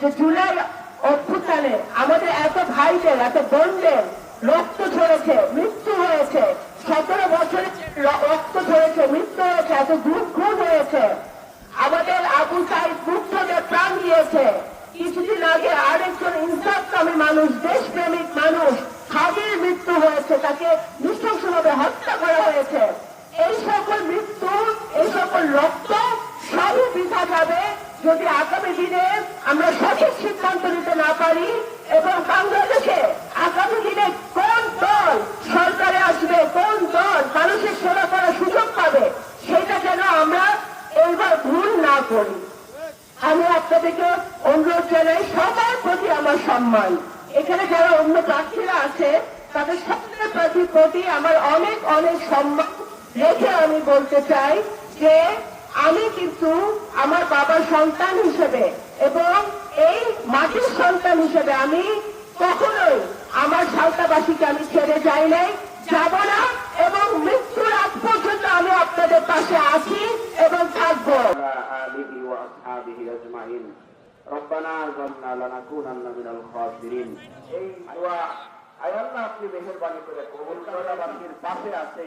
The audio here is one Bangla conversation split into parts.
যে জুলাই অভ্যুত্থানে আমাদের এত ভাইদের, এত বোনদের রক্ত ঝরেছে, মৃত্যু হয়েছে। সতেরো বছরে রক্ত ঝরেছে, মৃত্যু হয়েছে, এত দুঃখ হয়েছে। আমাদের আবু সাইদ মুগ্ধদের প্রাণ দিয়েছে। কিছুদিন আগে আরেকজন ইনসাফকামী মানুষ, দেশপ্রেমিক মানুষ হাজির মৃত্যু হয়েছে, তাকে নৃশংসভাবে হত্যা করা হয়েছে। এই সকল মৃত্যু, এই সকল রক্ত সবই বৃথা যাবে যদি আগামী দিনে আমরা পারি এবং বাংলাদেশে আগামী দিনে কোন দল সরকারে আসবে, কোন দল মানুষের সেবা করার সুযোগ পাবে, সেটা যেন আমরা এইবার ভুল না করি। আমি আপনাদেরকে অনুরোধ জানাই, সবার প্রতি আমার সম্মান। এখানে যারা অন্য প্রার্থীরা আছে, তাদের সকলের প্রতি প্রতি আমার অনেক অনেক সম্মান। রেখে আমি বলতে চাই যে, আমি কিন্তু আমার বাবার সন্তান হিসেবে এবং এই মাটির সন্তান হিসেবে আমি কখনোই আমার সালতাবাসীকে আমি ছেড়ে যাই নাই যাব না এবং মৃত্যুর আগ পর্যন্ত আমি আপনাদের পাশে আছি এবং থাকবো وعلى آله وأصحابه أجمعين ربنا ظلنا لنكونن من الخاسرين এই দোয়া আয় আল্লাহ আপনি মেহেরবানি করে কবুল করেন আমাদের পাশে আছে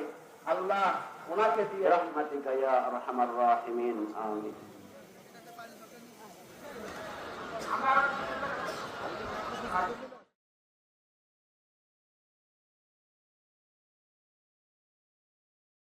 আল্লাহ ওনাকে দিয়ে রহমাতিকা ইয়া আরহামার রাহিমিন আমিন